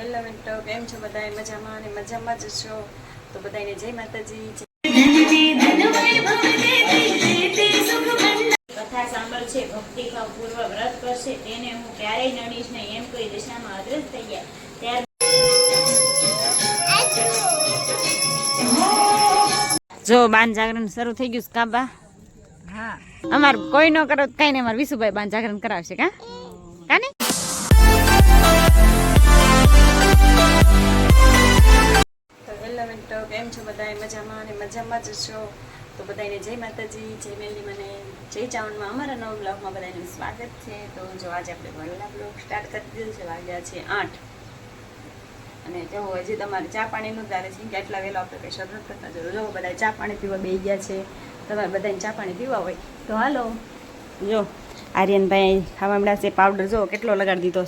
Hello મિત્રો કેમ છો બધા મજામાં અને મજામાં જ છો? તો બધાને જય માતાજી કથા સાંભળશે ભક્તિભાવ પૂર્વ વ્રત કરશે તેને હું ક્યારેય નડીશ નહીં એમ કોઈ દિશામાં અદ્રશ્ય થઈ ગયા. ત્યાર જો બાન જાગરણ શરૂ થઈ ગયું છે કાબા હા. અમાર કોઈ ન કરો તો કઈ નહીં અમાર વિશુભાઈ બાન જાગરણ કરાવશે કા? કાને કેમ છો બધા મજામાં અને મજામાં જ છો? તો બધાને જય માતાજી, જય મેલી મને, જય ચાવનમાં અમારા નવ બ્લોગમાં બધાનું સ્વાગત છે. તો જો આજે આપણે વહેલા બ્લોગ સ્ટાર્ટ કરી દીધું છે, વાગ્યા છે આઠ. અને જો હજી તમારે ચા પાણીનું તારે છે કે આટલા વહેલા આપણે કંઈ શરૂ કરતા જરૂર. જો બધા ચા પાણી પીવા બે ગયા છે, તમારે બધાને ચા પાણી પીવા હોય તો હાલો. જો આર્યનભાઈ ખાવા મળ્યા છે પાવડર જો કેટલો લગાડી દીધો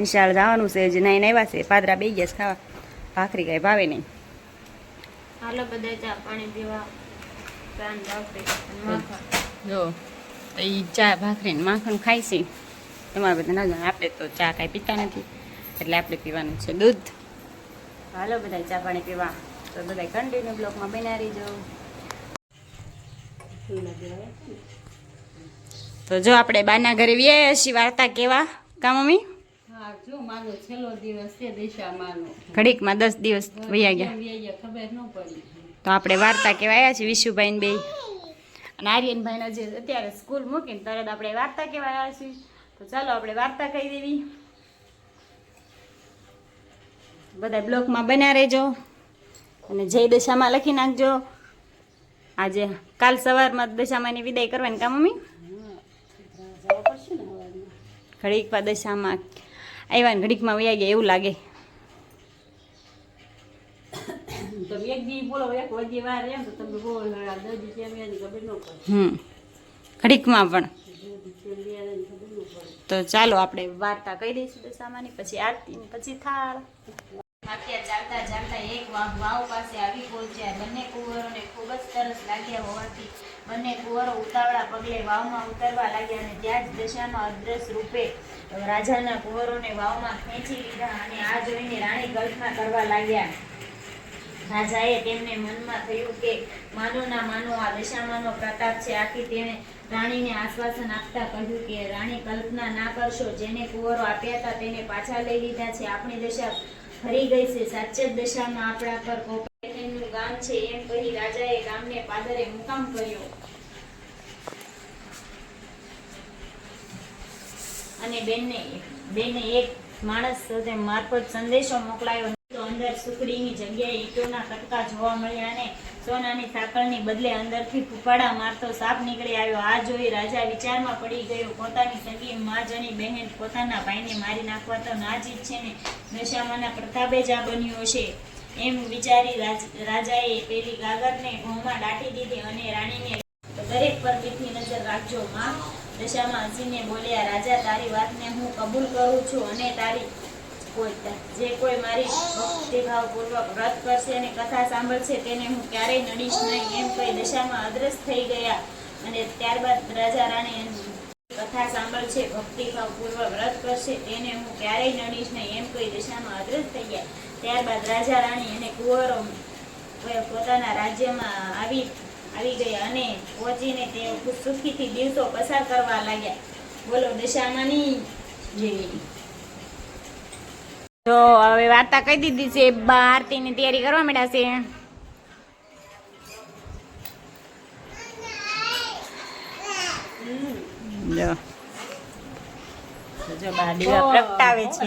નિશાળ જવાનું છે જે નાઈને આવ્યા છે, પાદરા બે ગયા છે ખાવા. ભાખરી કાંઈ ભાવે નહીં. હાલો બધા ચા પાણી પીવા. જો એ ચા ભાખરી ને માખણ ખાય છે. તમારે બધા ના જાણે આપણે તો ચા કાંઈ પીતા નથી. એટલે આપણે પીવાનું છે દૂધ. હાલો બધા ચા પાણી પીવા. તો બધા કન્ટિન્યુ બ્લોકમાં બનાવી રહીજો. તો જો આપણે બાના ઘરે વ્યાય છીએ વાર્તા કેવા? કા મમ્મી? હા જો છેલ્લો દિવસ છે દિશામાંનો. ઘડીકમાં દસ દિવસ વયા ગયા. ખબર ન પડી. તો આપણે વાર્તા કહેવાયા આવ્યા છીએ વિશુભાઈ બે અને આર્યનભાઈને જે અત્યારે સ્કૂલ મૂકીને તરત આપણે વાર્તા કહેવાયા છીએ તો ચાલો આપણે વાર્તા કહી દેવી. બધા બ્લોકમાં બન્યા રહેજો. અને જય દશામાં લખી નાખજો. આજે કાલ સવારમાં દશામાની વિદાય કરવાની કા મમ્મી? ઘડીકમાં દશામાં આવ્યા ને ઘડીકમાં વયા ગયા એવું લાગે. તમે એક દી બોલો એક વધી વાર એમ તમે બોલો દસ દી કેમ એની ખબર ન પડે. હમ. ઘડીકમાં પણ. તો ચાલો આપણે વાર્તા કહી દઈશું દશામાની પછી આરતી ને પછી થાળ. અત્યારે ચાલતા ચાલતા એક વાવ વાવ પાસે આવી પહોંચ્યા. બંને કુંવરોને ખૂબ જ તરસ લાગ્યા હોવાથી બંને કુંવરો ઉતાવળા પગલે વાવમાં ઉતરવા લાગ્યા અને ત્યાં જ દશામાં અદ્રશ રૂપે રાજાના કુંવરોને વાવમાં ખેંચી લીધા અને આ જોઈને રાણી કલ્પના કરવા લાગ્યા. રાજાએ તેમને મનમાં થયું કે માનો ના માનો, આ દશામાનો પ્રતાપ છે. આથી તેણે રાણીને આશ્વાસન આપતા કહ્યું કે રાણી કલ્પના ના કરશો. જેને કુંવરો આપ્યા હતા તેને પાછા લઈ લીધા છે. આપણી દશા ફરી ગઈ છે. સાચે જ દશામાં આપણા પર કોપરેશનનું ગામ છે. એમ કહી રાજાએ ગામને પાદરે મુકામ કર્યો. અને બેનને બેને એક માણસ સાથે મારફત સંદેશો મોકલાયો તો અંદર સુખડીની જગ્યાએ ઈટોના કટકા જોવા મળ્યા અને સોનાની સાંકળની બદલે અંદરથી ફૂફાડા મારતો સાપ નીકળી આવ્યો. આ જોઈ રાજા વિચારમાં પડી ગયો. પોતાની સગી માજણી બહેન પોતાના ભાઈને મારી નાખવા તો ના જ ઈચ્છે ને. દશામાના પ્રતાપે જ આ બન્યો હશે. એમ વિચારી રાજ- રાજાએ પેલી ગાગરને ઘઉંમાં દાટી દીધી અને રાણીને દરેક પર મીઠી નજર રાખજો, માં. દશામાં હસીને બોલ્યા, રાજા, તારી વાતને હું કબૂલ કરું છું અને તારી કોઈ જે કોઈ મારી ભક્તિભાવપૂર્વક વ્રત કરશે અને કથા સાંભળશે તેને હું ક્યારેય નડીશ નહીં. એમ કહી દશામાં અદ્રશ્ય થઈ ગયા અને ત્યારબાદ રાજા, રાણી કથા સાંભળશે ભક્તિભાવપૂર્વક વ્રત કરશે તેને હું ક્યારેય નડીશ નહીં. એમ કહી દશામાં અદ્રશ્ય થઈ ગયા. ત્યારબાદ રાજા, રાણી અને કુંવરો પોતાના રાજ્યમાં આવી આવી ગયા અને પહોંચીને તે ખૂબ સુખીથી દિવસો પસાર કરવા લાગ્યા. બોલો દશામાની જેવી તો હવે વાર્તા કહી દીધી છે. આરતીની તૈયારી કરવા માંડ્યા છે. જો જો બા પ્રગટાવે છે.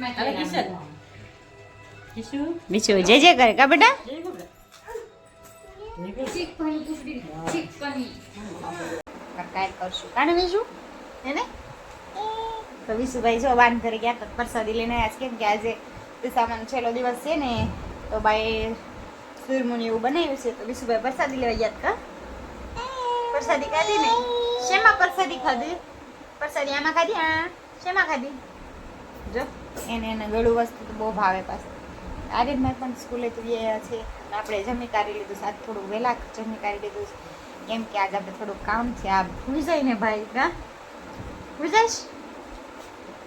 હવે કિશન. કિશું? બીજું જે જે કરે કા બેટા? કાંઈ કરશું. કાને તો વિશુભાઈ જો કરી ગયા તો પ્રસાદી લઈને આવ્યા કેમ કે આજે સામાન છેલ્લો દિવસ છે ને તો ભાઈ સુરમુન એવું બનાવ્યું છે. તો વિશુભાઈ પ્રસાદી લેવા ગયા કા પ્રસાદી ખાધી ને? શેમાં પ્રસાદી ખાધી? પ્રસાદી આમાં ખાધી? હા. શેમાં ખાધી? જો. એને એને ગળું વસ્તુ તો બહુ ભાવે પાછું. આર્યનભાઈ પણ સ્કૂલે તો ગયા છે આપણે જમી કાઢી લીધું આજ થોડું વહેલા જમી કાઢી લીધું કેમ કે આજે આપણે થોડું કામ છે, આ ભૂલી જાય ને ભાઈ, હા? ભૂલી જઈશ?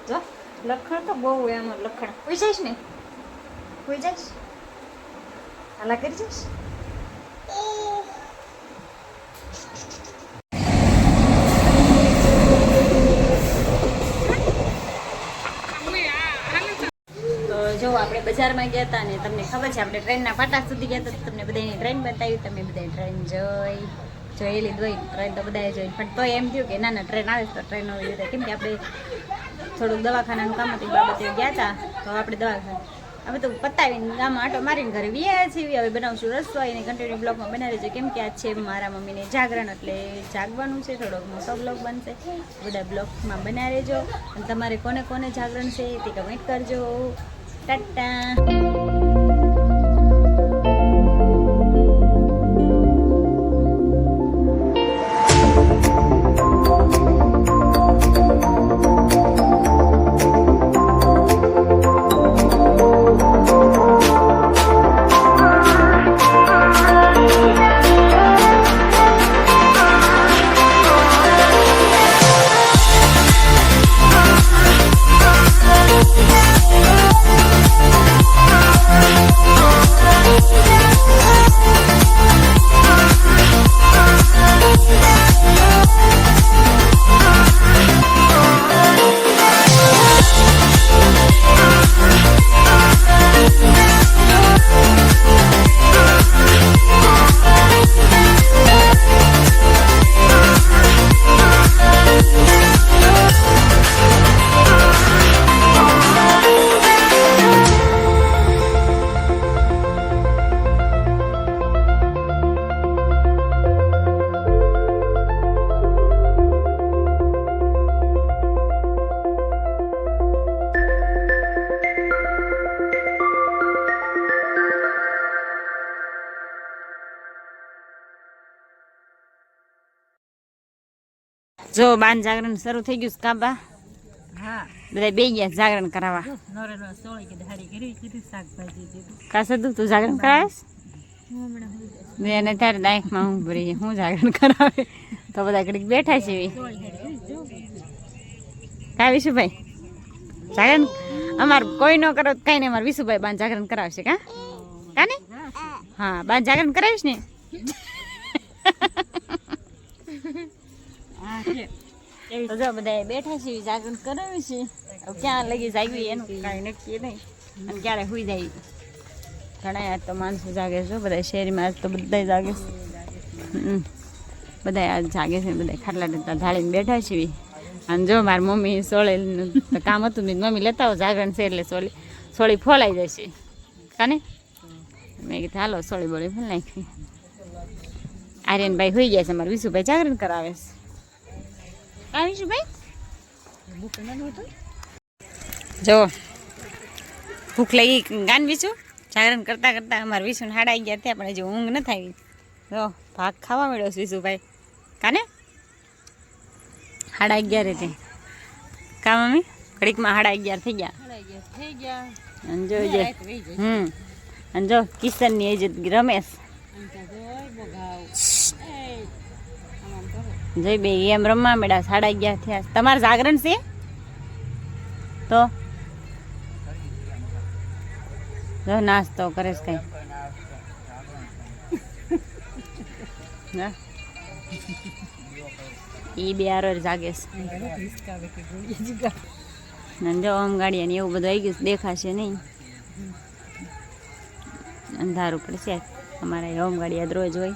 જો, લખણ તો બહુ એમ લખણ. ભૂલી જઈશ ને? ભૂલી જઈશ? હાલા કરી જઈશ તો જો આપણે બજારમાં ગયા હતા ને તમને ખબર છે, આપણે ટ્રેનના પાટા સુધી ગયા હતા તમને બધાની ટ્રેન બતાવી, તમે બધા ટ્રેન જોઈ જોયેલી દોઈ ટ્રેન તો બધાએ જોઈ. પણ તો એમ થયું કે ના ના ટ્રેન આવે તો ટ્રેન હોય રીતે કેમ કે આપણે થોડુંક દવાખાનાનું કામ હતું બાબતે ગયા હતા, તો આપણે દવાખાના હવે તો પતાવીને ગામમાં આટો મારીને ઘરે વ્યા છીએ, હવે બનાવશું રસોઈ અને કન્ટિન્યુ બ્લોગમાં બનાવી છે કેમ કે આજ છે મારા મમ્મીને જાગરણ, એટલે જાગવાનું છે, થોડોક મોટો બ્લોગ બનશે. બધા બ્લોગમાં બનાવી રહેજો અને તમારે કોને કોને જાગરણ છે તે કમેન્ટ કરજો. ટાટા જો બાન જાગરણ શરૂ થઈ ગયું કાબા. હા. બધા બે ગયા જાગરણ કરાવવા. નરેન્દ્ર સોળી કે દાડી કરી કીધી શાકભાજી દીધું કા સદુ તું જાગરણ કરાવીશ મેં ત્યારે દાયકમાં હું ભરી. હું જાગરણ કરાવે? તો બધા ઘડીક બેઠા છે કા વિશુભાઈ? જાગરણ અમાર કોઈ ન કરો તો કઈ નહીં અમારે વિશુભાઈ બાન જાગરણ કરાવશે કા? કા ને હા બાન જાગરણ કરાવીશ ને? તો જો બધા બેઠા છે જાગરણ કરાવ્યું છે. ક્યાં લગી જાગવી એનું? કાંઈ નક્કી નહીં. અને ક્યારે સુઈ જાય? ઘણા આજ તો માણસો જાગે છે બધા શેરીમાં આજ તો બધા જાગે છે. બધા આજ જાગે છે બધા ખાટલા ડટ્ટા ઢાળીને બેઠા છે. અને જો મારી મમ્મી સોળે કામ હતું ને મમ્મી લેતા આવો જાગરણ છે એટલે સોળી સોળી ફોલાઈ જશે. કાને મેં કીધું હાલો સોળી બોળી ફોલ નાખી આર્યનભાઈ હોઈ ગયા છે મારા વિશુભાઈ જાગરણ કરાવે છે. જો ભૂખ લઈ ગાન વિશું? જાગરણ કરતા કરતા અમારે વિશુ હાડાઈ ગયા ત્યાં પણ હજી ઊંઘ નથી આવી. જો ભાગ ખાવા મળ્યો છે વિશુભાઈ. કાને? હાડા અગિયાર તે. કા મમ્મી? ઘડીકમાં હાડા અગિયાર થઈ ગયા? થઈ ગયા. અને જો જે હમ. અને જો કિશનની એજ રમેશ અહીં ત્યાં જોઈ બગાવ એ આમ જય બે એમ રમવા મેળા સાડા અગિયાર થયા. તમારે જાગરણ છે? તો? જો નાસ્તો કરે છે કઈ ઈ બે આરો જાગે છે. જો આમ ગાડી ને એવું બધું આવી ગયું દેખાશે નહીં. અંધારું પડશે. અમારે હોમ ગાડી યાદ રોજ હોય.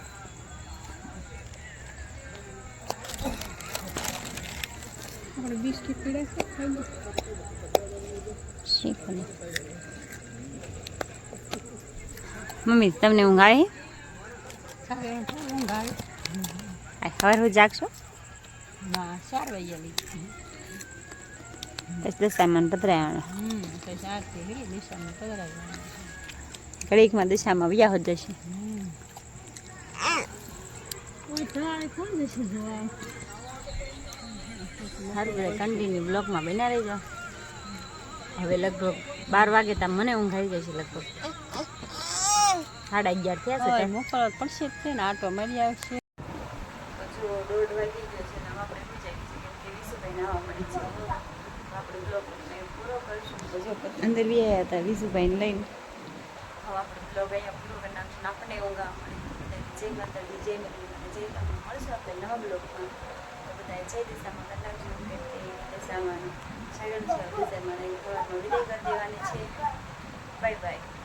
વાગ્યાની દસ દસ સામાન પતરાય હમ તો ચારથી કેટલી દિશામાં પધરાય ઘડીકમાં દિશામાં વ્યાહ જ જશે કોઈ ત્રાણે કોણ જશે જવા સારું બધા કન્ટિન્યુ બ્લોકમાં બના રહેજો. હવે લગભગ બાર વાગે ત્યાં મને ઊંઘ આવી જશે લગભગ. સાડા અગિયાર થયા છે મોકલવા પડશે જ છે ને આટો મળી આવશે. જો દોઢ વાગી ગયો છે આપણે અંદર બી આવ્યા હતા વિશુભાઈને લઈને. આપણે બ્લોગ અહીંયા પૂરો કરી નાખશું ને આપણને ઊંઘ આવે મળે. જય માતા જય જય મળશું આપણે નવા બ્લોગમાં તો બધા જય દિશામાં કરી જેવું કે કે દિશામાં સગન છે નહીં સવારમાં વિદાય કરી દેવાની છે. Bye bye